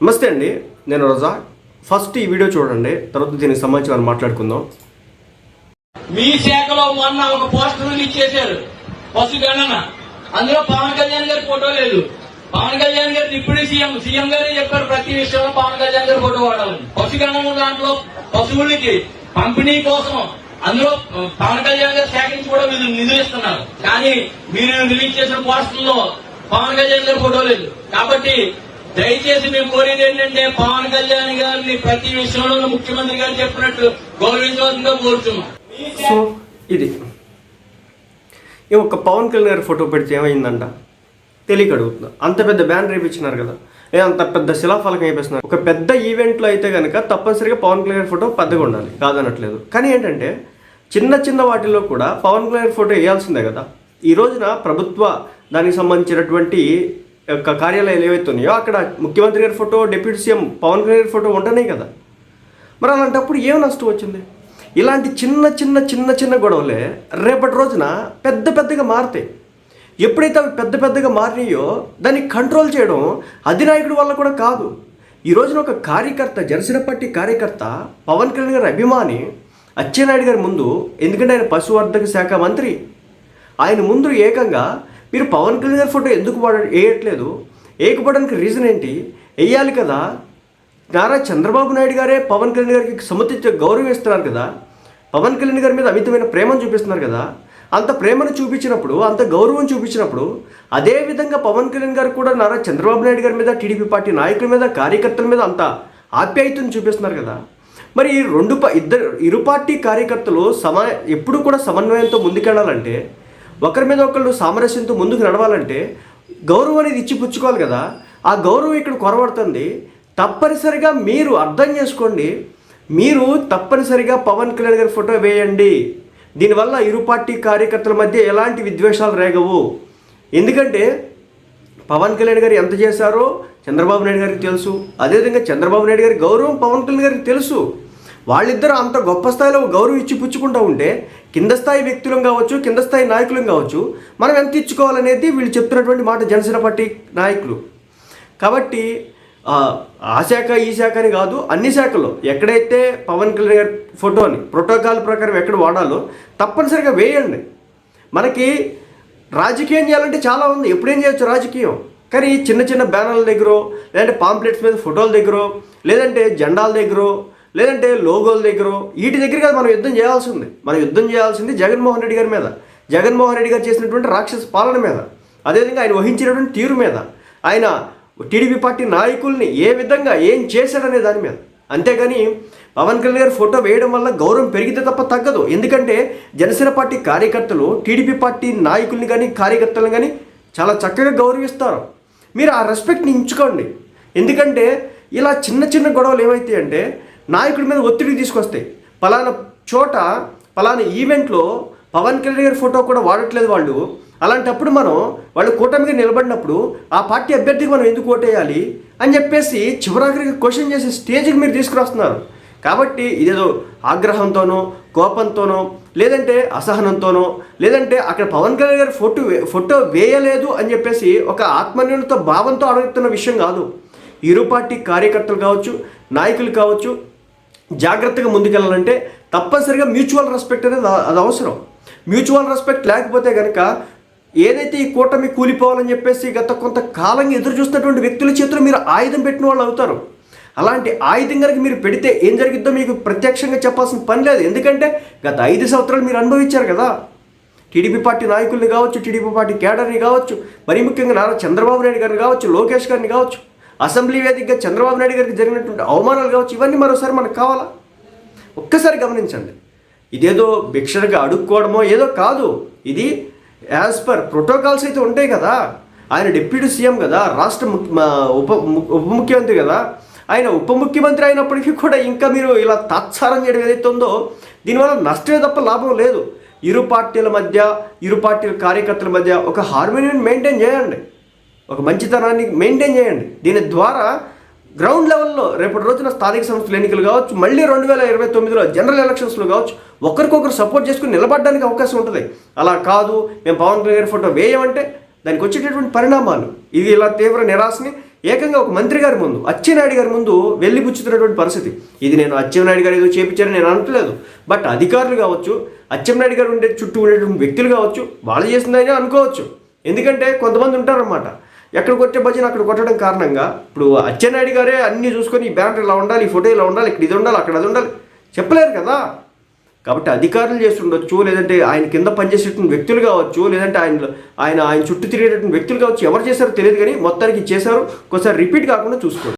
నమస్తే అండి నేను రోజా. ఫస్ట్ ఈ వీడియో చూడండి తర్వాత దీనికి సంబంధించి మాట్లాడుకుందాం. మీ శాఖలో మొన్న ఒక పోస్టర్ రిలీజ్ చేశారు పశు గణన అందులో పవన్ కళ్యాణ్ గారి ఫోటో లేదు. పవన్ కళ్యాణ్ గారు డిప్యూటీ సీఎం సీఎం గారే చెప్పారు ప్రతి విషయంలో పవన్ కళ్యాణ్ గారి ఫోటో వాడాలని. పశు గణన దాంట్లో పశువులకి పంపిణీ కోసం అందులో పవన్ కళ్యాణ్ గారు సేకరించి కూడా మీరు నిధులు ఇస్తున్నారు కానీ మీరు రిలీజ్ చేసిన పోస్టర్లో పవన్ కళ్యాణ్ గారి ఫోటో లేదు. కాబట్టి దయచేసి మేము కోరేది ఏంటంటే పవన్ కళ్యాణ్ గారిని ప్రతి విషయంలో ముఖ్యమంత్రి గారు చెప్పినట్టు గౌరవించవలసిందిగా కోరుతున్నాం సో ఇది. ఈ ఒక్క పవన్ కళ్యాణ్ గారి ఫోటో పెడితే ఏమైందంట? తెలియక అడుగుతున్నా. అంత పెద్ద బ్యానర్ వేయించినారు కదా. అంత పెద్ద శిలాఫలకం వేపిస్తున్నారు. ఒక పెద్ద ఈవెంట్లో అయితే కనుక తప్పనిసరిగా పవన్ కళ్యాణ్ ఫోటో పెద్దగా ఉండాలి. కాదనట్లేదు. కానీ ఏంటంటే చిన్న చిన్న వాటిల్లో కూడా పవన్ కళ్యాణ్ ఫోటో వేయాల్సిందే కదా. ఈ రోజున ప్రభుత్వ దానికి సంబంధించినటువంటి యొక్క కార్యాలయాలు ఏవైతే ఉన్నాయో అక్కడ ముఖ్యమంత్రి గారి photo deputy CM Pawan Kalyan గారి ఫోటో ఉంటనే కదా. మరి అలాంటప్పుడు ఏం నష్టం వచ్చింది? ఇలాంటి చిన్న చిన్న చిన్న చిన్న గొడవలే రేపటి రోజున పెద్ద పెద్దగా మారుతాయి. ఎప్పుడైతే అవి పెద్ద పెద్దగా మారినాయో దాన్ని కంట్రోల్ చేయడం అధినాయకుడి వల్ల కూడా కాదు. ఈ రోజున ఒక కార్యకర్త జనసేన పార్టీ కార్యకర్త పవన్ కళ్యాణ్ గారి అభిమాని అచ్చెన్నాయుడు గారి ముందు ఎందుకంటే ఆయన పశువర్ధక శాఖ మంత్రి ఆయన ముందు ఏకంగా మీరు పవన్ కళ్యాణ్ గారి ఫోటో ఎందుకు పడ వేయట్లేదు? వేయకపోవడానికి రీజన్ ఏంటి? వేయాలి కదా. నారా చంద్రబాబు నాయుడు గారే పవన్ కళ్యాణ్ గారికి సముచిత గౌరవం ఇస్తున్నారు కదా. పవన్ కళ్యాణ్ గారి మీద అమితమైన ప్రేమను చూపిస్తున్నారు కదా. అంత ప్రేమను చూపించినప్పుడు అంత గౌరవం చూపించినప్పుడు అదే విధంగా పవన్ కళ్యాణ్ గారు కూడా నారా చంద్రబాబు నాయుడు గారి మీద టీడీపీ పార్టీ నాయకుల మీద కార్యకర్తల మీద అంత ఆప్యాయతను చూపిస్తున్నారు కదా. మరి ఈ రెండు ఇద్దరు ఇరు పార్టీ కార్యకర్తలు సమ ఎప్పుడు కూడా సమన్వయంతో ముందుకెళ్ళాలంటే ఒకరి మీద ఒకళ్ళు సామరస్యంతో ముందుకు నడవాలంటే గౌరవం అనేది ఇచ్చి పుచ్చుకోవాలి కదా. ఆ గౌరవం ఇక్కడ కొరబడుతుంది తప్పనిసరిగా మీరు అర్థం చేసుకోండి. మీరు తప్పనిసరిగా పవన్ కళ్యాణ్ గారి ఫోటో వేయండి. దీనివల్ల ఇరు పార్టీ కార్యకర్తల మధ్య ఎలాంటి విద్వేషాలు రేగవు. ఎందుకంటే పవన్ కళ్యాణ్ గారు ఎంత చేశారో చంద్రబాబు నాయుడు గారికి తెలుసు. అదేవిధంగా చంద్రబాబు నాయుడు గారి గౌరవం పవన్ కళ్యాణ్ గారికి తెలుసు. వాళ్ళిద్దరూ అంత గొప్ప స్థాయిలో గౌరవం ఇచ్చి పుచ్చుకుంటూ ఉంటే కింద స్థాయి వ్యక్తులం కావచ్చు కింద స్థాయి నాయకులం కావచ్చు మనం ఎంత ఇచ్చుకోవాలనేది వీళ్ళు చెప్తున్నటువంటి మాట జనసేన పార్టీ నాయకులు. కాబట్టి ఆ, శాఖ ఈ శాఖ అని కాదు అన్ని శాఖల్లో ఎక్కడైతే పవన్ కళ్యాణ్ గారి ఫోటోని ప్రోటోకాల్ ప్రకారం ఎక్కడ వాడాలో తప్పనిసరిగా వేయండి. మనకి రాజకీయం చేయాలంటే చాలా ఉంది. ఎప్పుడేం చేయొచ్చు రాజకీయం? కానీ చిన్న చిన్న బ్యానర్ల దగ్గర లేదంటే పాంప్లెట్స్ మీద ఫోటోల దగ్గర లేదంటే జెండాల దగ్గర లేదంటే లోగోల దగ్గర వీటి దగ్గర కాదు మనం యుద్ధం చేయాల్సి ఉంది. మనం యుద్ధం చేయాల్సింది జగన్మోహన్ రెడ్డి గారి మీద. జగన్మోహన్ రెడ్డి గారు చేసినటువంటి రాక్షస పాలన మీద. అదేవిధంగా ఆయన వహించినటువంటి తీరు మీద. ఆయన టీడీపీ పార్టీ నాయకుల్ని ఏ విధంగా ఏం చేశాడనే దాని మీద. అంతేగాని పవన్ కళ్యాణ్ గారి ఫోటో వేయడం వల్ల గౌరవం పెరిగితే తప్ప తగ్గదు. ఎందుకంటే జనసేన పార్టీ కార్యకర్తలు టీడీపీ పార్టీ నాయకుల్ని కానీ కార్యకర్తలను కానీ చాలా చక్కగా గౌరవిస్తారు. మీరు ఆ రెస్పెక్ట్ని ఉంచుకోండి ఎందుకంటే ఇలా చిన్న చిన్న గొడవలు ఏమవుతాయి అంటే నాయకుడి మీద ఒత్తిడి తీసుకొస్తాయి. పలానా చోట పలానా ఈవెంట్లో పవన్ కళ్యాణ్ గారి ఫోటో కూడా వాడట్లేదు వాళ్ళు. అలాంటప్పుడు మనం వాళ్ళు కూటమికి నిలబడినప్పుడు ఆ పార్టీ అభ్యర్థికి మనం ఎందుకు ఓటేయాలి అని చెప్పేసి చివరాఖరికి క్వశ్చన్ చేసే స్టేజ్కి మీరు తీసుకురాస్తున్నారు. కాబట్టి ఇదేదో ఆగ్రహంతోనో కోపంతోనో లేదంటే అసహనంతోనో లేదంటే అక్కడ పవన్ కళ్యాణ్ గారి ఫోటో ఫోటో వేయలేదు అని చెప్పేసి ఒక ఆత్మన్యూనత భావంతో అడుగుతున్న విషయం కాదు. ఇరు పార్టీ కార్యకర్తలు కావచ్చు నాయకులు కావచ్చు జాగ్రత్తగా ముందుకెళ్ళాలంటే తప్పనిసరిగా మ్యూచువల్ రెస్పెక్ట్ అనేది అది అవసరం. మ్యూచువల్ రెస్పెక్ట్ లేకపోతే కనుక ఏదైతే ఈ కూటమి కూలిపోవాలని చెప్పేసి గత కొంత కాలంగా ఎదురు చూస్తున్నటువంటి వ్యక్తుల చేతిలో మీరు ఆయుధం పెట్టిన వాళ్ళు అవుతారు. అలాంటి ఆయుధం కనుక మీరు పెడితే ఏం జరిగిద్దో మీకు ప్రత్యక్షంగా చెప్పాల్సిన పని లేదు. ఎందుకంటే గత ఐదు సంవత్సరాలు మీరు అనుభవించారు కదా. టీడీపీ పార్టీ నాయకుల్ని కావచ్చు టీడీపీ పార్టీ కేడర్ని కావచ్చు మరీ ముఖ్యంగా నారా చంద్రబాబు నాయుడు గారిని కావచ్చు లోకేష్ గారిని కావచ్చు. అసెంబ్లీ వేదికగా చంద్రబాబు నాయుడు గారికి జరిగినటువంటి అవమానాలు కావచ్చు ఇవన్నీ మరోసారి మనకు కావాలా? ఒక్కసారి గమనించండి. ఇదేదో భిక్షగా అడుక్కోవడమో ఏదో కాదు. ఇది యాజ్ పర్ ప్రోటోకాల్స్ అయితే ఉంటాయి కదా. ఆయన డిప్యూటీ సీఎం కదా రాష్ట్ర ముఖ్య మా ఉప ఉప ముఖ్యమంత్రి కదా. ఆయన ఉప ముఖ్యమంత్రి అయినప్పటికీ కూడా ఇంకా మీరు ఇలా తాత్సారం చేయడం ఏదైతే ఉందో దీనివల్ల నష్టమే తప్ప లాభం లేదు. ఇరు పార్టీల మధ్య ఇరు పార్టీల కార్యకర్తల మధ్య ఒక హార్మోనియం మెయింటైన్ చేయండి. ఒక మంచితనాన్ని మెయింటైన్ చేయండి. దీని ద్వారా గ్రౌండ్ లెవెల్లో రేపటి రోజున స్థానిక సంస్థల ఎన్నికలు కావచ్చు మళ్ళీ రెండు వేల ఇరవై తొమ్మిదిలో జనరల్ ఎలక్షన్స్లో కావచ్చు ఒకరికొకరు సపోర్ట్ చేసుకుని నిలబడడానికి అవకాశం ఉంటుంది. అలా కాదు మేము పవన్ కళ్యాణ్ గారి ఫోటో వేయమంటే దానికి వచ్చేటటువంటి పరిణామాలు. ఇది ఇలా తీవ్ర నిరాశని ఏకంగా ఒక మంత్రి గారి ముందు అచ్చెన్నాయుడు గారి ముందు వెళ్ళిపుచ్చుతున్నటువంటి పరిస్థితి. ఇది నేను అచ్చెన్నాయుడు గారు ఏదో చేపించారని నేను అనట్లేదు. బట్ అధికారులు కావచ్చు అచ్చెన్నాయుడు గారు ఉండే చుట్టూ ఉండేటువంటి వ్యక్తులు కావచ్చు వాళ్ళు చేసిందని అనుకోవచ్చు. ఎందుకంటే కొంతమంది ఉంటారన్నమాట. ఎక్కడ కొట్టే భజన అక్కడ కొట్టడం కారణంగా ఇప్పుడు అచ్చెన్నాయుడు గారే అన్నీ చూసుకొని ఈ బ్యానర్ ఇలా ఉండాలి ఈ ఫోటో ఇలా ఉండాలి ఇక్కడ ఇది ఉండాలి అక్కడ అది ఉండాలి. చెప్పలేరు కదా? కాబట్టి అధికారులు చేస్తుండొచ్చు లేదంటే ఆయన కింద పనిచేసేటువంటి వ్యక్తులు కావచ్చు లేదంటే ఆయన ఆయన ఆయన చుట్టూ తిరిగేటటువంటి వ్యక్తులు కావచ్చు ఎవరు చేశారో తెలియదు కానీ మొత్తానికి చేశారు. ఒకసారి రిపీట్ కాకుండా చూసుకోండి.